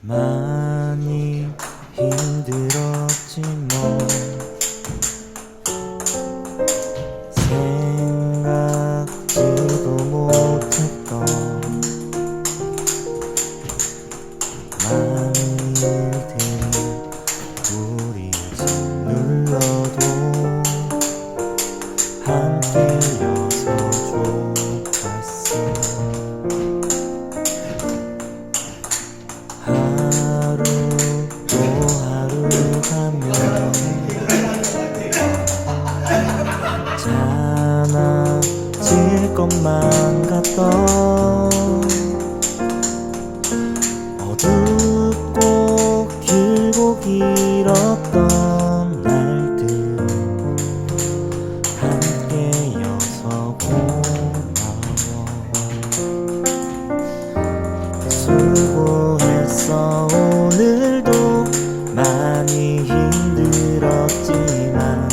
많이 힘들었지만 생각지도 못했던 하지만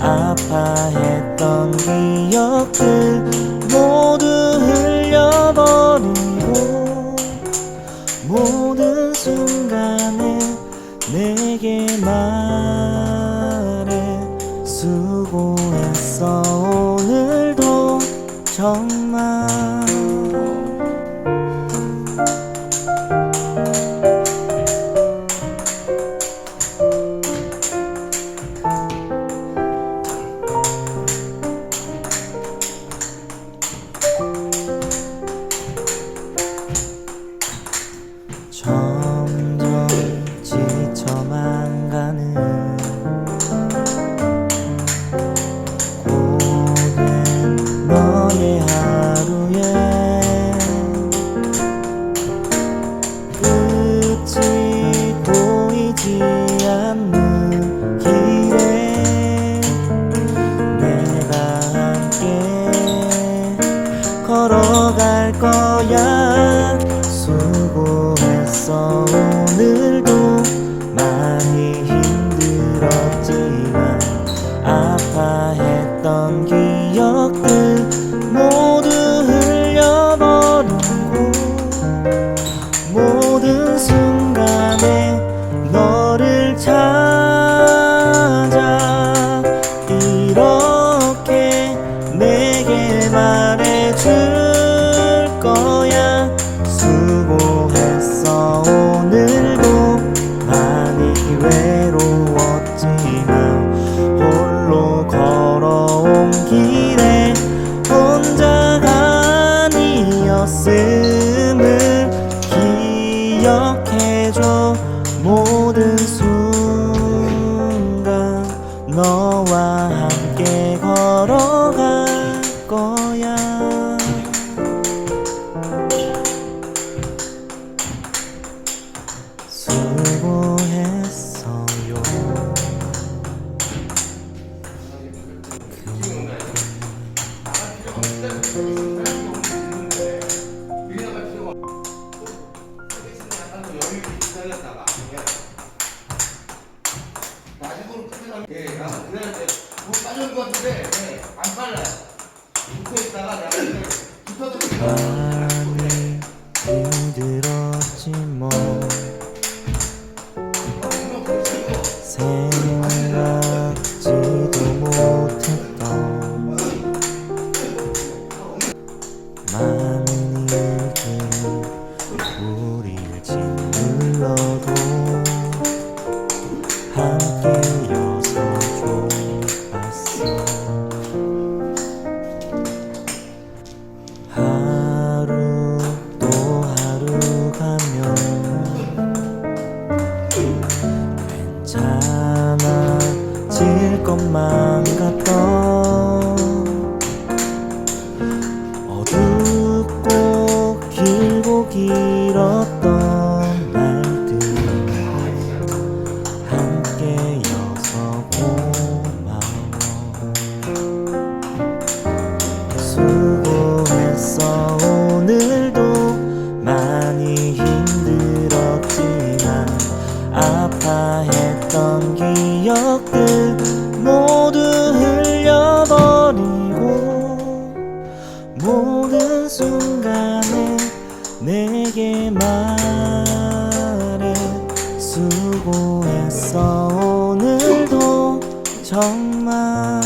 아파했던 기억들 모두 흘려버리고 모든 순간에 내게 말해 수고했어. 오늘도 정말 거야. 수고했어. 모든 내가 그날때 뭐 빠져온 것 같은데 네, 안 빨라요. 붙어 있다가 내가 붙어도 음 내게 말해 수고했어. 오늘도 정말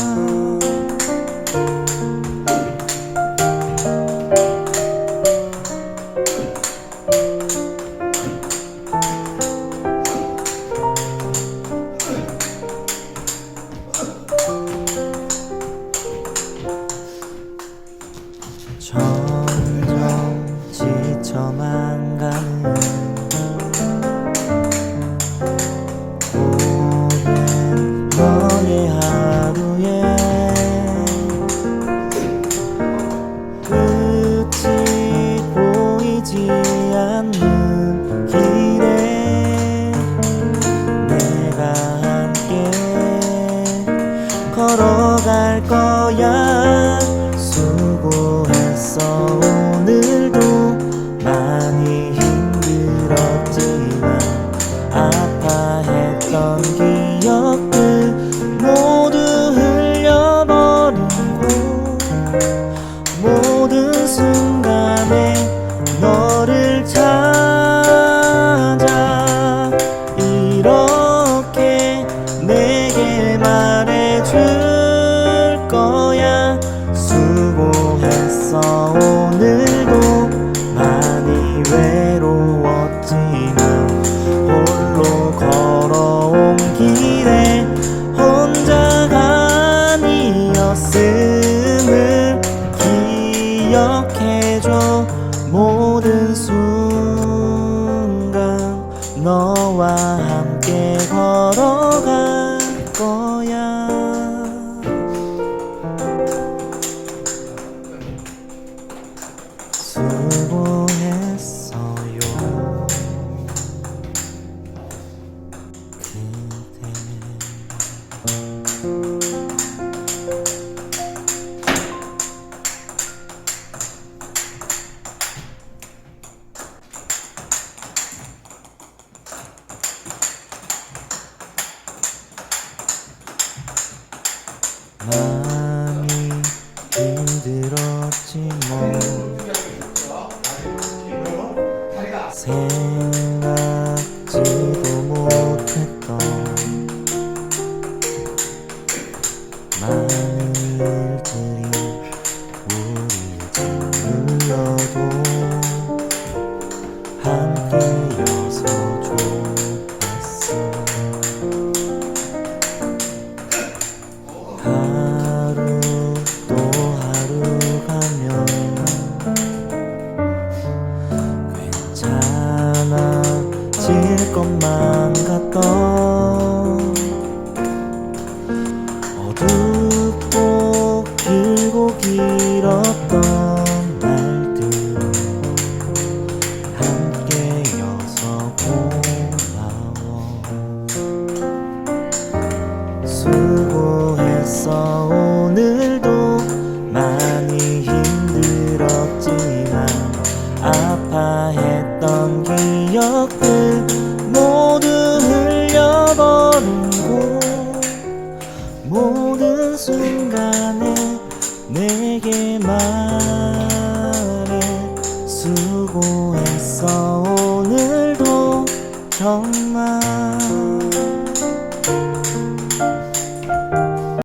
如果 생. 바람 같던 어둡고 길고 긴 순간에 내게만